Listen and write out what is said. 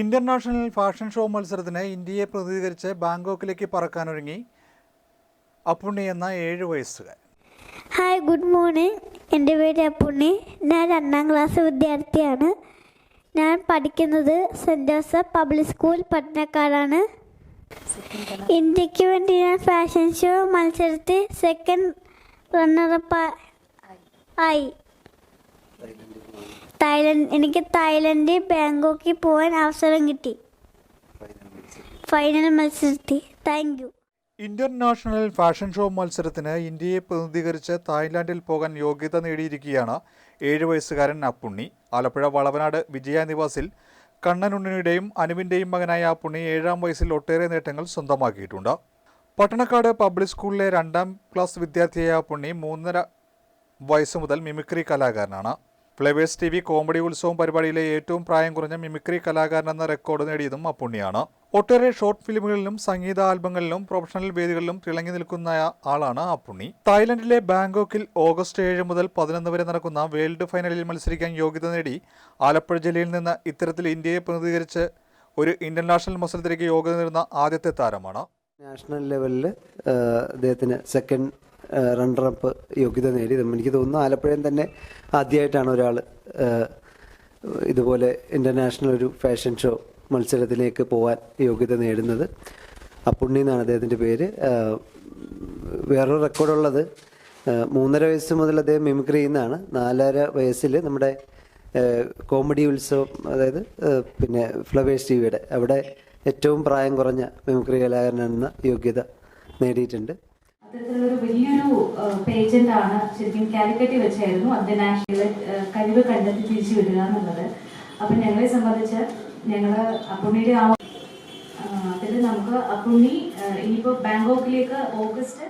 International fashion show മത്സരത്തിന് ഇന്ത്യയെ പ്രതികരിച്ച് ബാങ്കോക്കിലേക്ക് പറക്കാനൊരുങ്ങി അപ്പുണ്ണി എന്ന ഏഴ് വയസ്സുകാരൻ. ഹായ് ഗുഡ് മോർണിംഗ് എന്റെ പേര് അപ്പുണ്ണി. ഞാൻ രണ്ടാം ക്ലാസ് വിദ്യാർത്ഥിയാണ്. ഞാൻ പഠിക്കുന്നത് സെന്റ് ജോസഫ് പബ്ലിക് സ്കൂൾ പട്ടണക്കാടാണ്. ഇന്ത്യയ്ക്ക് വേണ്ടി ഞാൻ ഫാഷൻ ഷോ മത്സരത്തിൽ സെക്കൻഡ് റണ്ണറപ്പ് ആയി. തായ്ലൻഡ് എനിക്ക് തായ്ലൻഡ് ബാങ്കോക്കിൽ പോകാൻ അവസരം കിട്ടി. ഫൈനൽ മത്സരത്തിൽ. Thank you international fashion show മത്സരത്തിന് ഇന്ത്യയെ പ്രതിനിധീകരിച്ച് തായ്ലാന്റിൽ പോകാൻ യോഗ്യത നേടിയിരിക്കുകയാണ് ഏഴു വയസ്സുകാരൻ അപ്പുണ്ണി. ആലപ്പുഴ വളവനാട് വിജയ നിവാസിൽ കണ്ണനുണ്ണിയുടെയും അനുവിന്റെയും മകനായ അപ്പുണ്ണി ഏഴാം വയസ്സിൽ ഒട്ടേറെ നേട്ടങ്ങൾ സ്വന്തമാക്കിയിട്ടുണ്ട്. പട്ടണക്കാട് പബ്ലിക് സ്കൂളിലെ രണ്ടാം ക്ലാസ് വിദ്യാർത്ഥിയായ അപ്പുണ്ണി മൂന്നര വയസ്സ് മുതൽ മിമിക്രി കലാകാരനാണ്. ഫ്ലവേഴ്സ് ടി വി കോമഡി ഉത്സവം പരിപാടിയിലെ ഏറ്റവും പ്രായം കുറഞ്ഞ മിമിക്രി കലാകാരൻ എന്ന റെക്കോർഡ് നേടിയതും അപ്പുണ്ണിയാണ് ഒട്ടേറെ ഷോർട്ട് ഫിലിമുകളിലും സംഗീത ആൽബങ്ങളിലും പ്രൊഫഷണൽ വേദികളിലും തിളങ്ങി നിൽക്കുന്ന ആളാണ് അപ്പുണ്ണി തായ്ലൻഡിലെ ബാങ്കോക്കിൽ ഓഗസ്റ്റ് ഏഴ് മുതൽ പതിനൊന്ന് വരെ നടക്കുന്ന വേൾഡ് ഫൈനലിൽ മത്സരിക്കാൻ യോഗ്യത നേടി ആലപ്പുഴ ജില്ലയിൽ നിന്ന് ഇത്തരത്തിൽ ഇന്ത്യയെ പ്രതിനിധീകരിച്ച് ഒരു ഇന്റർനാഷണൽ മത്സരത്തിലേക്ക് യോഗ്യത നേടുന്ന ആദ്യത്തെ താരമാണ്. നാഷണൽ ലെവലിൽ അദ്ദേഹത്തിന് സെക്കൻഡ് റണ്ണറപ്പ് യോഗ്യത നേടി. എനിക്ക് തോന്നുന്നു ആലപ്പുഴയിൽ തന്നെ ആദ്യമായിട്ടാണ് ഒരാൾ ഇതുപോലെ ഇന്റർനാഷണൽ ഒരു ഫാഷൻ ഷോ മത്സരത്തിലേക്ക് പോകാൻ യോഗ്യത നേടുന്നത്. അപ്പുണ്ണി എന്നാണ് അദ്ദേഹത്തിന്റെ പേര്. വേറൊരു റെക്കോർഡുള്ളത് മൂന്നര വയസ്സ് മുതൽ അദ്ദേഹം മിമിക്രി ചെയ്യുന്നതാണ്. നാലര വയസ്സിൽ നമ്മുടെ കോമഡി ഉത്സവം അതായത് പിന്നെ ഫ്ലവേഴ്സ് ടി വിയുടെ അവിടെ ഏറ്റവും പ്രായം കുറഞ്ഞ മിമിക്രി കലാകാരനെന്ന യോഗ്യത നേടിയിട്ടുണ്ട്. അത്തരത്തിലുള്ളൊരു വലിയൊരു പേജന്റ് ആണ് ശരിക്കും കാലിക്കറ്റ് വെച്ചായിരുന്നു അന്താരാഷ്ട്രീയ കഴിവ് കണ്ടെത്തി തിരിച്ചു വിടുക എന്നുള്ളത്. അപ്പം ഞങ്ങളെ സംബന്ധിച്ച് ഞങ്ങൾ അപ്പുണ്ണിയുടെ ആ അതിൽ നമുക്ക് അപ്പുണ്ണി ഇനിയിപ്പോൾ ബാങ്കോക്കിലേക്ക് ഓഗസ്റ്റ്